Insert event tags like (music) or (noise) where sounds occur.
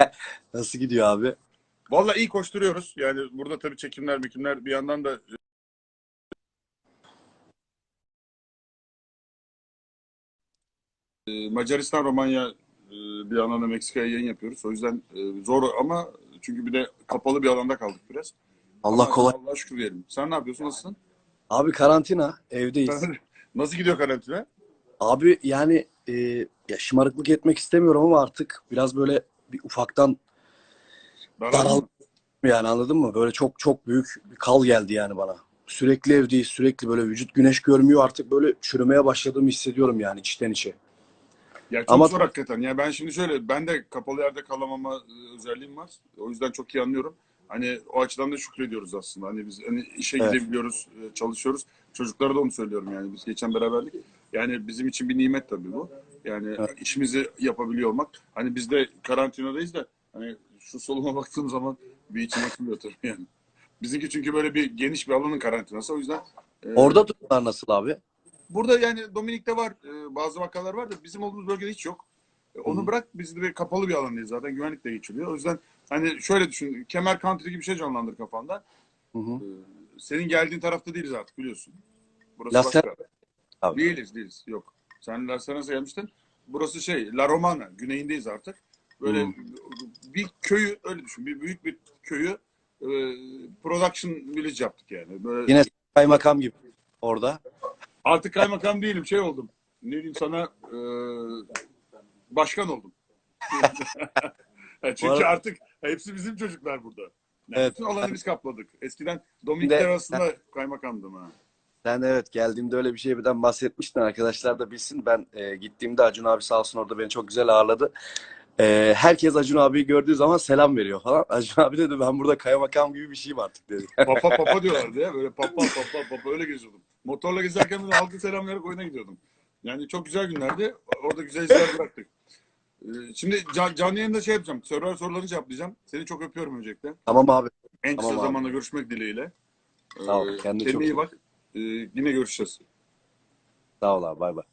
(laughs) Nasıl gidiyor abi? Vallahi iyi koşturuyoruz. Yani burada tabii çekimler, mekimler bir yandan da e, Macaristan, Romanya e, bir yandan da Meksika'ya yayın yapıyoruz. O yüzden e, zor ama çünkü bir de kapalı bir alanda kaldık biraz. Allah Ama kolay. Allah'a şükür diyelim. Sen ne yapıyorsun? Nasılsın? Abi karantina. Evdeyiz. (laughs) Nasıl gidiyor karantina? Abi yani e, ya şımarıklık etmek istemiyorum ama artık biraz böyle bir ufaktan daral yani anladın mı? Böyle çok çok büyük bir kal geldi yani bana. Sürekli evdeyiz. Sürekli böyle vücut güneş görmüyor. Artık böyle çürümeye başladığımı hissediyorum yani içten içe. Ya çok Ama- zor hakikaten. Ya ben şimdi şöyle, ben de kapalı yerde kalamama e, özelliğim var. O yüzden çok iyi anlıyorum. Hani o açıdan da şükrediyoruz aslında. Hani biz hani işe Evet. gidebiliyoruz, e, çalışıyoruz. Çocuklara da onu söylüyorum yani. Biz geçen beraberlik. Yani bizim için bir nimet tabii bu. Yani Evet. işimizi yapabiliyor olmak. Hani biz de karantinadayız da hani şu soluma baktığım zaman bir içim açılıyor tabii (laughs) yani. Bizimki çünkü böyle bir geniş bir alanın karantinası. O yüzden e, Orada durumlar nasıl abi? Burada yani Dominik'te var e, bazı vakalar var da bizim olduğumuz bölgede hiç yok. E, Onu Hı. bırak biz de bir kapalı bir alandayız zaten güvenlik de geçiliyor. O yüzden hani şöyle düşün kemer country gibi bir şey canlandır kafanda. Hı hı. E, Senin geldiğin tarafta değiliz artık biliyorsun. Burası La başka. Abi. Değiliz değiliz yok. Sen La Serena'ya gelmiştin. Burası şey La Romana güneyindeyiz artık. Böyle Hı. bir köyü öyle düşün bir büyük bir köyü e, production village yaptık yani. Böyle Yine kaymakam gibi orada. Artık kaymakam değilim, şey oldum. Ne diyeyim sana, e, başkan oldum. (laughs) Çünkü arada- artık hepsi bizim çocuklar burada. Yani Evet. Bütün alanı biz kapladık. Eskiden de- arasında kaymakamdım ha. Sen evet geldiğimde öyle bir şeyden bahsetmiştin. Arkadaşlar da bilsin. Ben e, gittiğimde Acun abi sağ olsun orada beni çok güzel ağırladı. E, herkes Acun abiyi gördüğü zaman selam veriyor falan. (laughs) Acun abi dedi ben burada kaymakam gibi bir şeyim artık dedi. Papa papa diyorlardı ya. Böyle papa papa papa öyle geziyordum. Motorla gezerken de halkı selam vererek oyuna gidiyordum. Yani çok güzel günlerdi. Orada güzel izler bıraktık. E, Şimdi can, canlı yayında şey yapacağım. Sorular sorularını cevaplayacağım. Seni çok öpüyorum öncelikle. Tamam abi. En kısa Tamam abi. zamanda görüşmek dileğiyle. Sağ ol, Ee, kendine çok iyi bak. Ee, yine görüşeceğiz. Sağ ol abi bay bay.